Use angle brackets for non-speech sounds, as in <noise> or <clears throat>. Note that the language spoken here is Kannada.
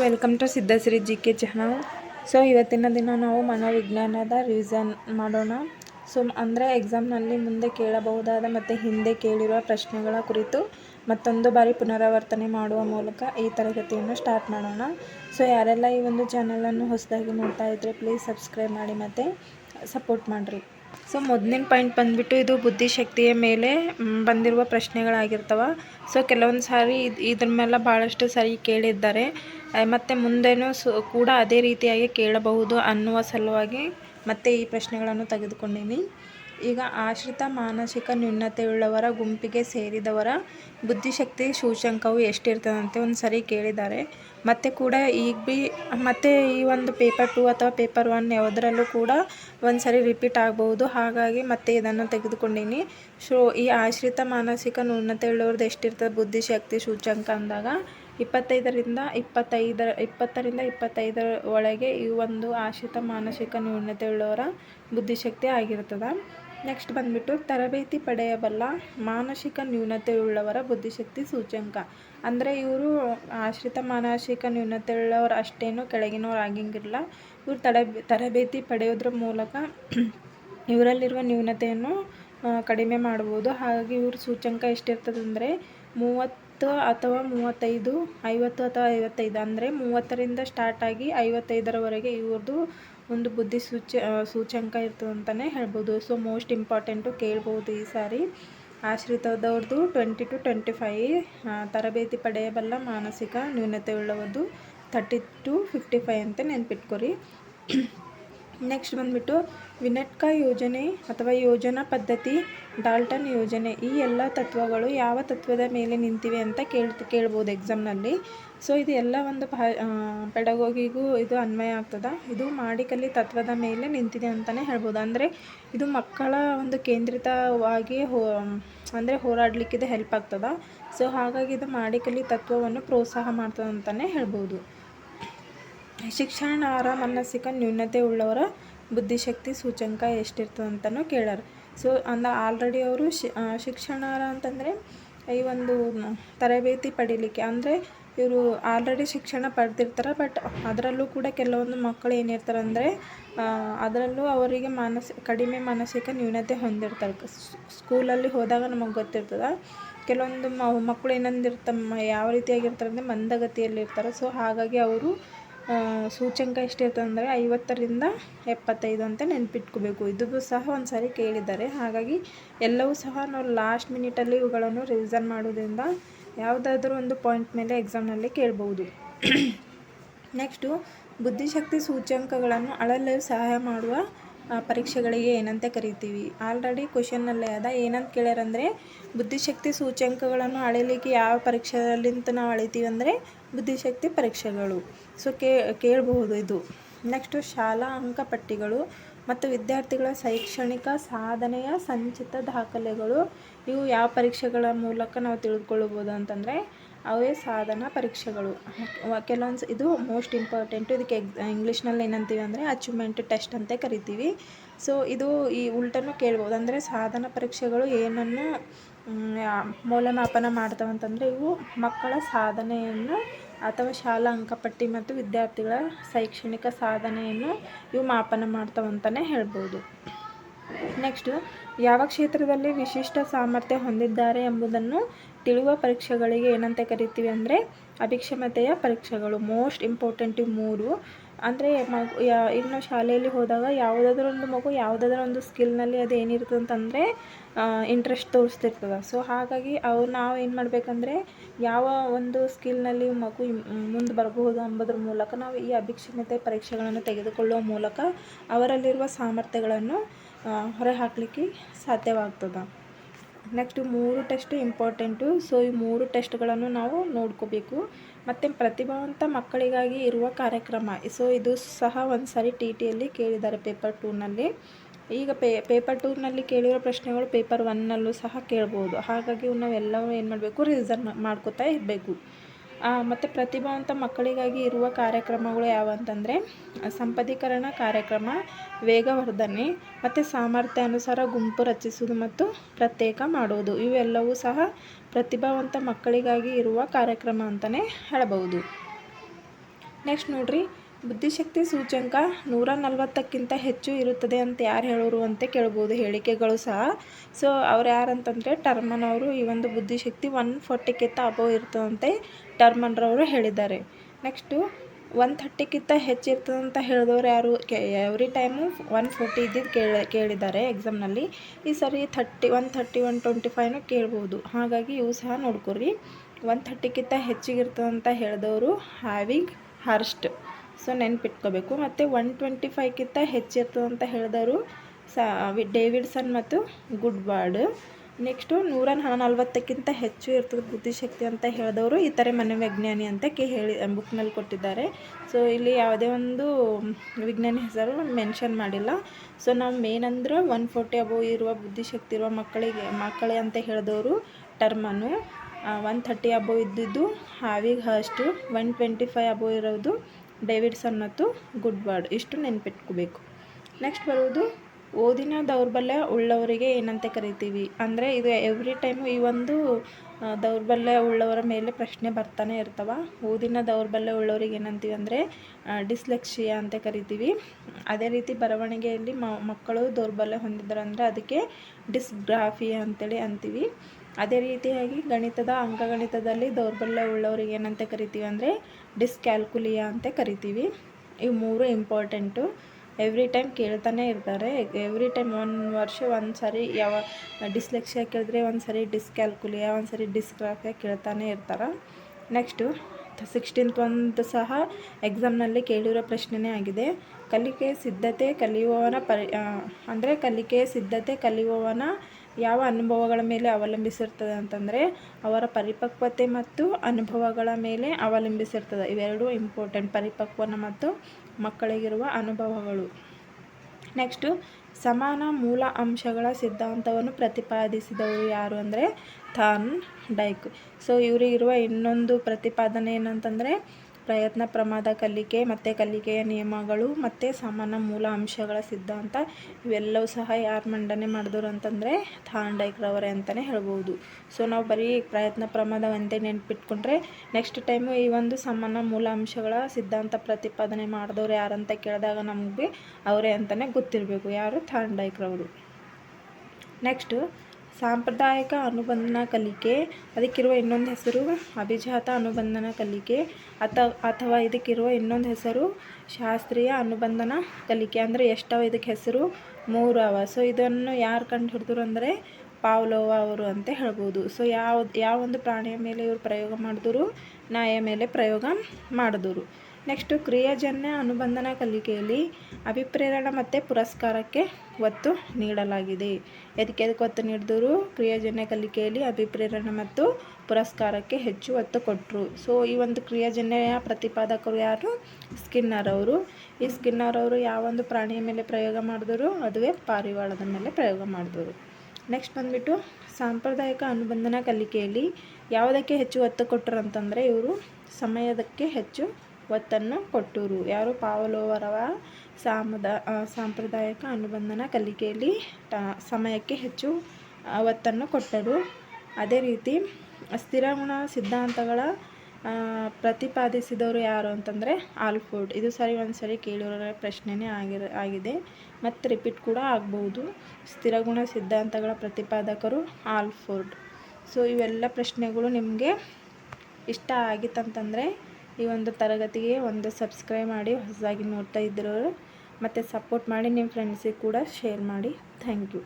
Welcome to Siddhashree G K channel. So, ಇವತ್ತಿನ ದಿನ ನಾವು ಮನೋವಿಜ್ಞಾನದ ರಿವಿಸನ್ ಮಾಡೋಣ. ಸೊ, ಅಂದರೆ ಎಕ್ಸಾಮ್ನಲ್ಲಿ ಮುಂದೆ ಕೇಳಬಹುದಾದ ಮತ್ತು ಹಿಂದೆ ಕೇಳಿರುವ ಪ್ರಶ್ನೆಗಳ ಕುರಿತು ಮತ್ತೊಂದು ಬಾರಿ ಪುನರಾವರ್ತನೆ ಮಾಡುವ ಮೂಲಕ ಈ ತರಗತಿಯನ್ನು ಸ್ಟಾರ್ಟ್ ಮಾಡೋಣ. ಸೊ, ಯಾರೆಲ್ಲ ಈ ಒಂದು ಚಾನಲನ್ನು ಹೊಸದಾಗಿ ನೋಡ್ತಾ ಇದ್ದರೆ ಪ್ಲೀಸ್ ಸಬ್ಸ್ಕ್ರೈಬ್ ಮಾಡಿ ಮತ್ತು ಸಪೋರ್ಟ್ ಮಾಡಿರಿ. ಸೊ ಮೊದಲಿನ ಪಾಯಿಂಟ್ ಬಂದುಬಿಟ್ಟು ಇದು ಬುದ್ಧಿಶಕ್ತಿಯ ಮೇಲೆ ಬಂದಿರುವ ಪ್ರಶ್ನೆಗಳಾಗಿರ್ತವೆ. ಸೊ ಕೆಲವೊಂದು ಸಾರಿ ಇದು, ಇದ್ರ ಮೇಲೆ ಭಾಳಷ್ಟು ಸರಿ ಕೇಳಿದ್ದಾರೆ. ಮತ್ತು ಮುಂದೆನೂ ಸು, ಕೂಡ ಅದೇ ರೀತಿಯಾಗಿ ಕೇಳಬಹುದು ಅನ್ನುವ ಸಲುವಾಗಿ ಮತ್ತೆ ಈ ಪ್ರಶ್ನೆಗಳನ್ನು ತೆಗೆದುಕೊಂಡೀನಿ. ಈಗ ಆಶ್ರಿತ ಮಾನಸಿಕ ನ್ಯೂನತೆಯುಳ್ಳವರ ಗುಂಪಿಗೆ ಸೇರಿದವರ ಬುದ್ಧಿಶಕ್ತಿ ಸೂಚ್ಯಂಕವು ಎಷ್ಟಿರ್ತದಂತೆ ಒಂದು ಸರಿ ಕೇಳಿದ್ದಾರೆ. ಮತ್ತು ಕೂಡ ಈಗ ಭೀ ಮತ್ತೆ ಈ ಒಂದು ಪೇಪರ್ ಟು ಅಥವಾ ಪೇಪರ್ ಒನ್ ಯಾವುದರಲ್ಲೂ ಕೂಡ ಒಂದು ಸರಿ ರಿಪೀಟ್ ಆಗಬಹುದು. ಹಾಗಾಗಿ ಮತ್ತೆ ಇದನ್ನು ತೆಗೆದುಕೊಂಡೀನಿ. ಸೊ ಈ ಆಶ್ರಿತ ಮಾನಸಿಕ ನ್ಯೂನತೆಯುಳ್ಳವ್ರದ್ದು ಎಷ್ಟಿರ್ತದೆ? ಬುದ್ಧಿಶಕ್ತಿ ಸೂಚ್ಯಂಕ ಅಂದಾಗ ಇಪ್ಪತ್ತೈದರಿಂದ ಇಪ್ಪತ್ತೈದರ ಇಪ್ಪತ್ತರಿಂದ ಇಪ್ಪತ್ತೈದರ ಒಳಗೆ ಈ ಒಂದು ಆಶ್ರಿತ ಮಾನಸಿಕ ನ್ಯೂನತೆಯುಳ್ಳವರ ಬುದ್ಧಿಶಕ್ತಿ ಆಗಿರ್ತದೆ. ನೆಕ್ಸ್ಟ್ ಬಂದ್ಬಿಟ್ಟು ತರಬೇತಿ ಪಡೆಯಬಲ್ಲ ಮಾನಸಿಕ ನ್ಯೂನತೆಯುಳ್ಳವರ ಬುದ್ಧಿಶಕ್ತಿ ಸೂಚ್ಯಂಕ. ಅಂದರೆ ಇವರು ಆಶ್ರಿತ ಮಾನಸಿಕ ನ್ಯೂನತೆಯುಳ್ಳವರು ಅಷ್ಟೇನು ಕೆಳಗಿನವ್ರು ಆಗಂಗಿಲ್ಲ. ಇವರು ತಡಬೇ ತರಬೇತಿ ಪಡೆಯೋದ್ರ ಮೂಲಕ <clears throat> ಇವರಲ್ಲಿರುವ ನ್ಯೂನತೆಯನ್ನು ಕಡಿಮೆ ಮಾಡ್ಬೋದು. ಹಾಗಾಗಿ ಇವ್ರ ಸೂಚ್ಯಂಕ ಎಷ್ಟಿರ್ತದಂದರೆ ಮೂವತ್ತು ಅಥವಾ ಮೂವತ್ತೈದು, ಐವತ್ತು ಅಥವಾ ಐವತ್ತೈದು. ಅಂದರೆ ಮೂವತ್ತರಿಂದ ಸ್ಟಾರ್ಟ್ ಆಗಿ ಐವತ್ತೈದರವರೆಗೆ ಇವ್ರದ್ದು ಒಂದು ಬುದ್ಧಿ ಸೂಚ್ಯ ಆ, ಸೂಚ್ಯಂಕ ಇರ್ತದೆ ಅಂತಲೇ ಹೇಳ್ಬೋದು ಸೊ ಮೋಸ್ಟ್ ಇಂಪಾರ್ಟೆಂಟು ಕೇಳ್ಬೋದು ಈ ಸಾರಿ ಆಶ್ರಿತದವ್ರದ್ದು ಟ್ವೆಂಟಿ ಟು ಟ್ವೆಂಟಿ ಫೈ ತರಬೇತಿ ಪಡೆಯಬಲ್ಲ ಮಾನಸಿಕ ನ್ಯೂನತೆಯುಳ್ಳವದ್ದು ತರ್ಟಿ ಟು ಫಿಫ್ಟಿ ಫೈ ಅಂತ ನೆನ್ಪಿಟ್ಕೊರಿ ನೆಕ್ಸ್ಟ್ ಬಂದುಬಿಟ್ಟು ವಿನಟ್ಕ ಯೋಜನೆ ಅಥವಾ ಯೋಜನಾ ಪದ್ಧತಿ, ಡಾಲ್ಟನ್ ಯೋಜನೆ, ಈ ಎಲ್ಲ ತತ್ವಗಳು ಯಾವ ತತ್ವದ ಮೇಲೆ ನಿಂತಿವೆ ಅಂತ ಕೇಳ್ ಕೇಳ್ಬೋದು ಎಕ್ಸಾಮ್ನಲ್ಲಿ ಸೊ ಇದು ಎಲ್ಲ ಒಂದು ಭಾ ಪೆಡಗೋಗಿಗೂ ಇದು ಅನ್ವಯ ಆಗ್ತದೆ. ಇದು ಮಾಡಿಕಲಿ ತತ್ವದ ಮೇಲೆ ನಿಂತಿದೆ ಅಂತಲೇ ಹೇಳ್ಬೋದು. ಅಂದರೆ ಇದು ಮಕ್ಕಳ ಒಂದು ಕೇಂದ್ರಿತವಾಗಿ ಹೋ, ಅಂದರೆ ಹೋರಾಡಲಿಕ್ಕಿದೆ ಹೆಲ್ಪ್ ಆಗ್ತದೆ. ಸೊ ಹಾಗಾಗಿ ಇದು ಮಾಡಿಕಲಿ ತತ್ವವನ್ನು ಪ್ರೋತ್ಸಾಹ ಮಾಡ್ತದೆ ಅಂತಲೇ ಹೇಳ್ಬೋದು. ಶಿಕ್ಷಣಾರ್ಹ ಮಾನಸಿಕ ನ್ಯೂನತೆ ಉಳ್ಳವರ ಬುದ್ಧಿಶಕ್ತಿ ಸೂಚಂಕ ಎಷ್ಟಿರ್ತದೆ ಅಂತಲೂ ಕೇಳ್ಯಾರ ಸೊ ಅಂದ ಆಲ್ರೆಡಿ ಅವರು ಶಿ ಶಿಕ್ಷಣಾರ್ಹ ಅಂತಂದರೆ ಈ ಒಂದು ತರಬೇತಿ ಪಡೀಲಿಕ್ಕೆ. ಅಂದರೆ ಇವರು ಆಲ್ರೆಡಿ ಶಿಕ್ಷಣ ಪಡೆದಿರ್ತಾರೆ ಬಟ್ ಅದರಲ್ಲೂ ಕೂಡ ಕೆಲವೊಂದು ಮಕ್ಕಳು ಏನಿರ್ತಾರೆ ಅಂದರೆ ಅದರಲ್ಲೂ ಅವರಿಗೆ ಮಾನಸ, ಕಡಿಮೆ ಮಾನಸಿಕ ನ್ಯೂನತೆ ಹೊಂದಿರ್ತಾರೆ. ಸ್ಕೂಲಲ್ಲಿ ಹೋದಾಗ ನಮಗೆ ಗೊತ್ತಿರ್ತದೆ, ಕೆಲವೊಂದು ಮಕ್ಕಳು ಏನಂದಿರ್ತಮ್ಮ ಯಾವ ರೀತಿಯಾಗಿರ್ತಾರೆ ಅಂದರೆ ಮಂದಗತಿಯಲ್ಲಿರ್ತಾರೆ. ಸೊ ಹಾಗಾಗಿ ಅವರು ಸೂಚ್ಯಂಕ ಎಷ್ಟಿರ್ತದೆ ಅಂದರೆ ಐವತ್ತರಿಂದ ಎಪ್ಪತ್ತೈದು ಅಂತ ನೆನಪಿಟ್ಕೋಬೇಕು. ಇದು ಸಹ ಒಂದು ಸಾರಿ ಕೇಳಿದ್ದಾರೆ. ಹಾಗಾಗಿ ಎಲ್ಲವೂ ಸಹ ನಾವು ಲಾಸ್ಟ್ ಮಿನಿಟಲ್ಲಿ ಇವುಗಳನ್ನು ರಿವಿಸನ್ ಮಾಡೋದ್ರಿಂದ ಯಾವುದಾದ್ರೂ ಒಂದು ಪಾಯಿಂಟ್ ಮೇಲೆ ಎಕ್ಸಾಮ್ನಲ್ಲಿ ಕೇಳ್ಬೋದು ನೆಕ್ಸ್ಟು ಬುದ್ಧಿಶಕ್ತಿ ಸೂಚ್ಯಂಕಗಳನ್ನು ಅಳಲು ಸಹಾಯ ಮಾಡುವ ಪರೀಕ್ಷೆಗಳಿಗೆ ಏನಂತ ಕರಿತೀವಿ? ಆಲ್ರೆಡಿ ಕ್ವಶನ್ನಲ್ಲೇ ಅದ. ಏನಂತ ಕೇಳ್ಯಾರಂದರೆ, ಬುದ್ಧಿಶಕ್ತಿ ಸೂಚ್ಯಂಕಗಳನ್ನು ಅಳಿಲಿಕ್ಕೆ ಯಾವ ಪರೀಕ್ಷೆಯಲ್ಲಿಂತ ನಾವು ಅಳಿತೀವಿ ಅಂದರೆ ಬುದ್ಧಿಶಕ್ತಿ ಪರೀಕ್ಷೆಗಳು. ಸೊ ಕೇಳಬಹುದು ಇದು. ನೆಕ್ಸ್ಟು ಶಾಲಾ ಅಂಕಪಟ್ಟಿಗಳು ಮತ್ತು ವಿದ್ಯಾರ್ಥಿಗಳ ಶೈಕ್ಷಣಿಕ ಸಾಧನೆಯ ಸಂಚಿತ ದಾಖಲೆಗಳು. ಇವು ಯಾವ ಪರೀಕ್ಷೆಗಳ ಮೂಲಕ ನಾವು ತಿಳಿದುಕೊಳ್ಳಬಹುದು ಅಂತಂದರೆ, ಅವೇ ಸಾಧನ ಪರೀಕ್ಷೆಗಳು. ಕೆಲವೊಂದು ಇದು ಮೋಸ್ಟ್ ಇಂಪಾರ್ಟೆಂಟು ಇದಕ್ಕೆ ಎಕ್ ಇಂಗ್ಲೀಷ್ನಲ್ಲಿ ಏನಂತೀವಿ ಅಂದರೆ ಅಚೀವ್ಮೆಂಟ್ ಟೆಸ್ಟ್ ಅಂತ ಕರಿತೀವಿ. ಸೊ ಇದು ಈ ಉಲ್ಟನೂ ಕೇಳ್ಬೋದು ಅಂದರೆ, ಸಾಧನ ಪರೀಕ್ಷೆಗಳು ಏನನ್ನು ಮೌಲ್ಯಮಾಪನ ಮಾಡ್ತಾವಂತಂದರೆ, ಇವು ಮಕ್ಕಳ ಸಾಧನೆಯನ್ನು ಅಥವಾ ಶಾಲಾ ಅಂಕಪಟ್ಟಿ ಮತ್ತು ವಿದ್ಯಾರ್ಥಿಗಳ ಶೈಕ್ಷಣಿಕ ಸಾಧನೆಯನ್ನು ಇವು ಮಾಪನ ಮಾಡ್ತವೆ ಅಂತಲೇ ಹೇಳ್ಬೋದು. ನೆಕ್ಸ್ಟು ಯಾವ ಕ್ಷೇತ್ರದಲ್ಲಿ ವಿಶಿಷ್ಟ ಸಾಮರ್ಥ್ಯ ಹೊಂದಿದ್ದಾರೆ ಎಂಬುದನ್ನು ತಿಳಿಯುವ ಪರೀಕ್ಷೆಗಳಿಗೆ ಏನಂತ ಕರಿತೀವಿ ಅಂದರೆ ಅಭಿಕ್ಷಮತೆಯ ಪರೀಕ್ಷೆಗಳು ಮೋಸ್ಟ್ ಇಂಪಾರ್ಟೆಂಟ್ ಮೂರು. ಅಂದರೆ ಮಗು, ಯಾ ನಾವು ಶಾಲೆಯಲ್ಲಿ ಹೋದಾಗ ಯಾವುದಾದ್ರೂ ಒಂದು ಮಗು ಯಾವುದಾದ್ರೂ ಒಂದು ಸ್ಕಿಲ್ನಲ್ಲಿ ಅದು ಏನಿರ್ತದೆ ಅಂತಂದರೆ ಇಂಟ್ರೆಸ್ಟ್ ತೋರಿಸ್ತಿರ್ತದೆ. ಸೊ ಹಾಗಾಗಿ ಅವು ನಾವು ಏನು ಮಾಡಬೇಕಂದ್ರೆ ಯಾವ ಒಂದು ಸ್ಕಿಲ್ನಲ್ಲಿ ಮಗು ಮುಂದೆ ಬರಬಹುದು ಅಂಬೋದ್ರ ಮೂಲಕ ನಾವು ಈ ಅಭಿಕ್ಷಮತೆ ಪರೀಕ್ಷೆಗಳನ್ನು ತೆಗೆದುಕೊಳ್ಳುವ ಮೂಲಕ ಅವರಲ್ಲಿರುವ ಸಾಮರ್ಥ್ಯಗಳನ್ನು ಹೊರ ಹಾಕಲಿಕ್ಕೆ ಸಾಧ್ಯವಾಗ್ತದೆ. ನೆಕ್ಸ್ಟ್ ಮೂರು ಟೆಸ್ಟ್ ಇಂಪಾರ್ಟೆಂಟು. ಸೊ, ಈ ಮೂರು ಟೆಸ್ಟ್ಗಳನ್ನು ನಾವು ನೋಡ್ಕೋಬೇಕು. ಮತ್ತು ಪ್ರತಿಭಾವಂತ ಮಕ್ಕಳಿಗಾಗಿ ಇರುವ ಕಾರ್ಯಕ್ರಮ. ಸೊ, ಇದು ಸಹ ಒಂದು ಸಾರಿ ಟಿ ಟಿಯಲ್ಲಿ ಕೇಳಿದ್ದಾರೆ ಪೇಪರ್ ಟೂನಲ್ಲಿ. ಈಗ ಪೇ, ಪೇಪರ್ ಟೂನಲ್ಲಿ ಕೇಳಿರೋ ಪ್ರಶ್ನೆಗಳು ಪೇಪರ್ ಒನ್ನಲ್ಲೂ ಸಹ ಕೇಳ್ಬೋದು. ಹಾಗಾಗಿ ನಾವೆಲ್ಲವೂ ಏನು ಮಾಡಬೇಕು ರಿವಿಸನ್ ಮಾಡ್ಕೋತಾ ಇರಬೇಕು. ಮತ್ತು ಪ್ರತಿಭಾವಂತ ಮಕ್ಕಳಿಗಾಗಿ ಇರುವ ಕಾರ್ಯಕ್ರಮಗಳು ಯಾವ ಅಂತಂದರೆ ಸಂಪದೀಕರಣ ಕಾರ್ಯಕ್ರಮ, ವೇಗವರ್ಧನೆ, ಮತ್ತು ಸಾಮರ್ಥ್ಯ ಅನುಸಾರ ಗುಂಪು ರಚಿಸುವುದು ಮತ್ತು ಪ್ರತ್ಯೇಕ ಮಾಡುವುದು. ಇವೆಲ್ಲವೂ ಸಹ ಪ್ರತಿಭಾವಂತ ಮಕ್ಕಳಿಗಾಗಿ ಇರುವ ಕಾರ್ಯಕ್ರಮ ಅಂತಲೇ ಹೇಳಬಹುದು. ನೆಕ್ಸ್ಟ್ ನೋಡ್ರಿ ಬುದ್ಧಿಶಕ್ತಿ ಸೂಚ್ಯಂಕ ನೂರ ನಲ್ವತ್ತಕ್ಕಿಂತ ಹೆಚ್ಚು ಇರುತ್ತದೆ ಅಂತ ಯಾರು ಹೇಳೋರು ಅಂತ ಕೇಳ್ಬೋದು, ಹೇಳಿಕೆಗಳು ಸಹ. ಸೊ ಅವ್ರು ಟರ್ಮನ್ ಅವರು ಈ ಒಂದು ಬುದ್ಧಿಶಕ್ತಿ ಒನ್ ಫೋರ್ಟಿಕ್ಕಿಂತ ಅಬೋವ್ ಇರ್ತದಂತೆ ಟರ್ಮನ್ರವರು ಹೇಳಿದ್ದಾರೆ. ನೆಕ್ಸ್ಟು ಒನ್ ಥರ್ಟಿಕ್ಕಿಂತ ಹೆಚ್ಚಿರ್ತದಂತ ಹೇಳಿದವ್ರು ಯಾರು? ಎವ್ರಿ ಟೈಮು ಒನ್ ಫೋರ್ಟಿ ಇದ್ದಿದ್ದು ಕೇಳಿ, ಕೇಳಿದ್ದಾರೆ ಎಕ್ಸಾಮ್ನಲ್ಲಿ ಈ ಸರಿ thirty, one thirty, one twenty ಫೈವ್ನು ಕೇಳ್ಬೋದು. ಹಾಗಾಗಿ ಇವು ಸಹ ನೋಡ್ಕೊರಿ. ಒನ್ ಥರ್ಟಿಕ್ಕಿಂತ ಹೆಚ್ಚಿಗೆ ಅಂತ ಹೇಳಿದವರು ಹ್ಯಾವಿಂಗ್ ಹರ್ಸ್ಟ್ ಸೊ ನೆನ್ಪಿಟ್ಕೋಬೇಕು. ಮತ್ತು ಒನ್ ಟ್ವೆಂಟಿ ಫೈವ್ಗಿಂತ ಹೆಚ್ಚಿರ್ತದೆ ಅಂತ ಹೇಳಿದವರು ಸಾ ಡೇವಿಡ್ಸನ್ ಮತ್ತು ಗುಡ್ ಬಾರ್ಡ್ ನೆಕ್ಸ್ಟು ನೂರ ನಲವತ್ತಕ್ಕಿಂತ ಹೆಚ್ಚು ಇರ್ತದೆ ಬುದ್ಧಿಶಕ್ತಿ ಅಂತ ಹೇಳಿದವರು. ಥರ ಮನೋವಿಜ್ಞಾನಿ ಅಂತ ಹೇಳಿ ಬುಕ್ನಲ್ಲಿ ಕೊಟ್ಟಿದ್ದಾರೆ. ಸೊ, ಇಲ್ಲಿ ಯಾವುದೇ ಒಂದು ವಿಜ್ಞಾನಿ ಹೆಸರು ಮೆನ್ಷನ್ ಮಾಡಿಲ್ಲ. ಸೊ, ನಾವು ಮೇನ್ ಅಂದ್ರೆ ಒನ್ ಫೋರ್ಟಿ ಅಬೋ ಇರುವ ಬುದ್ಧಿಶಕ್ತಿ ಇರುವ ಮಕ್ಕಳಿಗೆ, ಮಕ್ಕಳೇ ಅಂತ ಹೇಳಿದವರು ಟರ್ಮನು ಒನ್ ಥರ್ಟಿ ಅಬೋ ಇದ್ದಿದ್ದು, ಹಾವಿಗೆ ಅಷ್ಟು ಒನ್ ಟ್ವೆಂಟಿ ಫೈವ್ ಅಬೋ ಇರೋದು ಡೇವಿಡ್ಸನ್ ಮತ್ತು ಗುಡ್ ಬಾರ್ಡ್ ಇಷ್ಟು ನೆನ್ಪಿಟ್ಕೋಬೇಕು. ನೆಕ್ಸ್ಟ್ ಬರೋದು, ಓದಿನ ದೌರ್ಬಲ್ಯ ಉಳ್ಳವರಿಗೆ ಏನಂತ ಕರಿತೀವಿ? ಅಂದರೆ ಇದು ಎವ್ರಿ ಟೈಮು ಈ ಒಂದು ದೌರ್ಬಲ್ಯ ಉಳ್ಳವರ ಮೇಲೆ ಪ್ರಶ್ನೆ ಬರ್ತಾನೆ ಇರ್ತವೆ. ಓದಿನ ದೌರ್ಬಲ್ಯ ಉಳ್ಳವರಿಗೆ ಏನಂತೀವಿ ಅಂದರೆ ಡಿಸ್ಲೆಕ್ಸಿಯಾ ಅಂತ ಕರಿತೀವಿ. ಅದೇ ರೀತಿ ಬರವಣಿಗೆಯಲ್ಲಿ ಮಕ್ಕಳು ದೌರ್ಬಲ್ಯ ಹೊಂದಿದ್ರಂದರೆ ಅದಕ್ಕೆ ಡಿಸ್ಗ್ರಾಫಿ ಅಂತೇಳಿ ಅಂತೀವಿ. ಅದೇ ರೀತಿಯಾಗಿ ಗಣಿತದ, ಅಂಕಗಣಿತದಲ್ಲಿ ದೌರ್ಬಲ್ಯ ಉಳ್ಳವರಿಗೆ ಏನಂತ ಕರಿತೀವಿ ಅಂದರೆ ಡಿಸ್ಕ್ಯಾಲ್ಕುಲಿಯಾ ಅಂತ ಕರಿತೀವಿ. ಇವು ಮೂರು ಇಂಪಾರ್ಟೆಂಟು ಎವ್ರಿ ಟೈಮ್ ಕೇಳ್ತಾನೆ ಇರ್ತಾರೆ. ಎವ್ರಿ ಟೈಮ್ ಒಂದು ವರ್ಷ ಒಂದು ಸಾರಿ ಯಾವ ಡಿಸ್ಲೆಕ್ಸಿಯಾ ಕೇಳಿದ್ರೆ ಒಂದು ಸರಿ ಡಿಸ್ಕ್ಯಾಲ್ಕುಲಿಯಾ ಒಂದು ಸರಿ ಡಿಸ್ಗ್ರಾಫಿಯಾ ಕೇಳ್ತಾನೆ ಇರ್ತಾರೆ. ನೆಕ್ಸ್ಟು ಸಿಕ್ಸ್ಟೀನ್ತ್ ಒಂದು ಸಹ ಎಕ್ಸಾಮ್ನಲ್ಲಿ ಕೇಳಿರೋ ಪ್ರಶ್ನೆನೇ ಆಗಿದೆ. ಕಲಿಕೆ ಸಿದ್ಧತೆ ಕಲಿಯುವವನ ಪರಿ ಅಂದರೆ ಕಲಿಕೆ ಸಿದ್ಧತೆ ಕಲಿಯುವವನ ಯಾವ ಅನುಭವಗಳ ಮೇಲೆ ಅವಲಂಬಿಸಿರ್ತದೆ ಅಂತಂದರೆ ಅವರ ಪರಿಪಕ್ವತೆ ಮತ್ತು ಅನುಭವಗಳ ಮೇಲೆ ಅವಲಂಬಿಸಿರ್ತದೆ. ಇವೆರಡೂ ಇಂಪಾರ್ಟೆಂಟ್ ಪರಿಪಕ್ವನ ಮತ್ತು ಮಕ್ಕಳಿಗಿರುವ ಅನುಭವಗಳು. ನೆಕ್ಸ್ಟು ಸಮಾನ ಮೂಲ ಅಂಶಗಳ ಸಿದ್ಧಾಂತವನ್ನು ಪ್ರತಿಪಾದಿಸಿದವರು ಯಾರು ಅಂದರೆ ಥಾನ್ ಡೈಕ್. ಸೊ ಇವರಿಗಿರುವ ಇನ್ನೊಂದು ಪ್ರತಿಪಾದನೆ ಏನಂತಂದರೆ ಪ್ರಯತ್ನ, ಪ್ರಮಾದ, ಕಲಿಕೆ ಮತ್ತು ಕಲಿಕೆಯ ನಿಯಮಗಳು ಮತ್ತು ಸಮಾನ ಮೂಲ ಅಂಶಗಳ ಸಿದ್ಧಾಂತ ಇವೆಲ್ಲವೂ ಸಹ ಯಾರು ಮಂಡನೆ ಮಾಡಿದ್ರು ಅಂತಂದರೆ ಥಾಂಡೈಕ್ರವರೇ ಅಂತಲೇ ಹೇಳ್ಬೋದು. ಸೊ ನಾವು ಬರೀ ಪ್ರಯತ್ನ ಪ್ರಮಾದ ಒಂದೇ ನೆನ್ಪಿಟ್ಕೊಂಡ್ರೆ ನೆಕ್ಸ್ಟ್ ಟೈಮು ಈ ಒಂದು ಸಮಾನ ಮೂಲ ಅಂಶಗಳ ಸಿದ್ಧಾಂತ ಪ್ರತಿಪಾದನೆ ಮಾಡಿದವ್ರು ಯಾರಂತ ಕೇಳಿದಾಗ ನಮಗೆ ಅವರೇ ಅಂತಲೇ ಗೊತ್ತಿರಬೇಕು, ಯಾರು ಥಾಂಡೈಕ್ರವರು. ನೆಕ್ಸ್ಟು ಸಾಂಪ್ರದಾಯಿಕ ಅನುಬಂಧನ ಕಲಿಕೆ, ಅದಕ್ಕಿರುವ ಇನ್ನೊಂದು ಹೆಸರು ಅಭಿಜಾತ ಅನುಬಂಧನ ಕಲಿಕೆ ಅಥ ಅಥವಾ ಇದಕ್ಕಿರುವ ಇನ್ನೊಂದು ಹೆಸರು ಶಾಸ್ತ್ರೀಯ ಅನುಬಂಧನ ಕಲಿಕೆ, ಅಂದರೆ ಎಷ್ಟವ ಇದಕ್ಕೆ ಹೆಸರು? ಮೂರು ಅವ ಸೊ ಇದನ್ನು ಯಾರು ಕಂಡು ಹಿಡಿದ್ರು ಅಂದರೆ ಪಾವ್ಲೋವ ಅವರು ಅಂತ ಹೇಳ್ಬೋದು. ಸೊ ಯಾವ ಯಾವ ಒಂದು ಪ್ರಾಣಿಯ ಮೇಲೆ ಇವರು ಪ್ರಯೋಗ ಮಾಡಿದ್ರು ನಾಯಿಯ ಮೇಲೆ ಪ್ರಯೋಗ ಮಾಡಿದ್ರು. ನೆಕ್ಸ್ಟು ಕ್ರಿಯಾಜನ್ಯ ಅನುಬಂಧನ ಕಲಿಕೆಯಲ್ಲಿ ಅಭಿಪ್ರೇರಣ ಮತ್ತು ಪುರಸ್ಕಾರಕ್ಕೆ ಒತ್ತು ನೀಡಲಾಗಿದೆ. ಎದಕ್ಕೆ ಎದಕ್ಕೆ ಒತ್ತು ನೀಡಿದ್ರು? ಕ್ರಿಯಾಜನ್ಯ ಕಲಿಕೆಯಲ್ಲಿ ಅಭಿಪ್ರೇರಣ ಮತ್ತು ಪುರಸ್ಕಾರಕ್ಕೆ ಹೆಚ್ಚು ಒತ್ತು ಕೊಟ್ಟರು ಸೊ ಈ ಒಂದು ಕ್ರಿಯಾಜನ್ಯ ಪ್ರತಿಪಾದಕರು ಯಾರು? ಸ್ಕಿನ್ನರ್ ಅವರು. ಈ ಸ್ಕಿನ್ನರ್ ಅವರು ಯಾವೊಂದು ಪ್ರಾಣಿಯ ಮೇಲೆ ಪ್ರಯೋಗ ಮಾಡಿದ್ರು? ಅದುವೇ ಪಾರಿವಾಳದ ಮೇಲೆ ಪ್ರಯೋಗ ಮಾಡಿದ್ರು. ನೆಕ್ಸ್ಟ್ ಬಂದುಬಿಟ್ಟು, ಸಾಂಪ್ರದಾಯಿಕ ಅನುಬಂಧನ ಕಲಿಕೆಯಲ್ಲಿ ಯಾವುದಕ್ಕೆ ಹೆಚ್ಚು ಒತ್ತು ಕೊಟ್ಟರು ಅಂತಂದರೆ ಇವರು ಸಮಯದಕ್ಕೆ ಹೆಚ್ಚು ಒತ್ತನ್ನು ಕೊಟ್ಟರು. ಯಾರು ಪಾವಲೋವರವ ಸಾಮದ ಸಾಂಪ್ರದಾಯಿಕ ಅನುಬಂಧನ ಕಲಿಕೆಯಲ್ಲಿ ಟ, ಸಮಯಕ್ಕೆ ಹೆಚ್ಚು ಒತ್ತನ್ನು ಕೊಟ್ಟರು. ಅದೇ ರೀತಿ ಸ್ಥಿರ ಗುಣ ಸಿದ್ಧಾಂತಗಳ ಪ್ರತಿಪಾದಿಸಿದವರು ಯಾರು ಅಂತಂದರೆ ಆಲ್ಫೋರ್ಡ್. ಇದು ಸರಿ ಒಂದು ಸರಿ ಕೇಳಿರೋ ಪ್ರಶ್ನೆನೇ ಆಗಿರ, ಆಗಿದೆ. ಮತ್ತು ರಿಪೀಟ್ ಕೂಡ ಆಗ್ಬೋದು ಸ್ಥಿರಗುಣ ಸಿದ್ಧಾಂತಗಳ ಪ್ರತಿಪಾದಕರು ಆಲ್ಫೋರ್ಡ್. ಸೊ ಇವೆಲ್ಲ ಪ್ರಶ್ನೆಗಳು ನಿಮಗೆ ಇಷ್ಟ ಆಗಿತ್ತಂತಂದರೆ ಈ ಒಂದು ತರಗತಿಗೆ ಒಂದು ಸಬ್ಸ್ಕ್ರೈಬ್ ಮಾಡಿ, ಹೊಸದಾಗಿ ನೋಡ್ತಾ ಇದ್ದರು ಮತ್ತು ಸಪೋರ್ಟ್ ಮಾಡಿ, ನಿಮ್ಮ ಫ್ರೆಂಡ್ಸಿಗೆ ಕೂಡ ಶೇರ್ ಮಾಡಿ. Thank you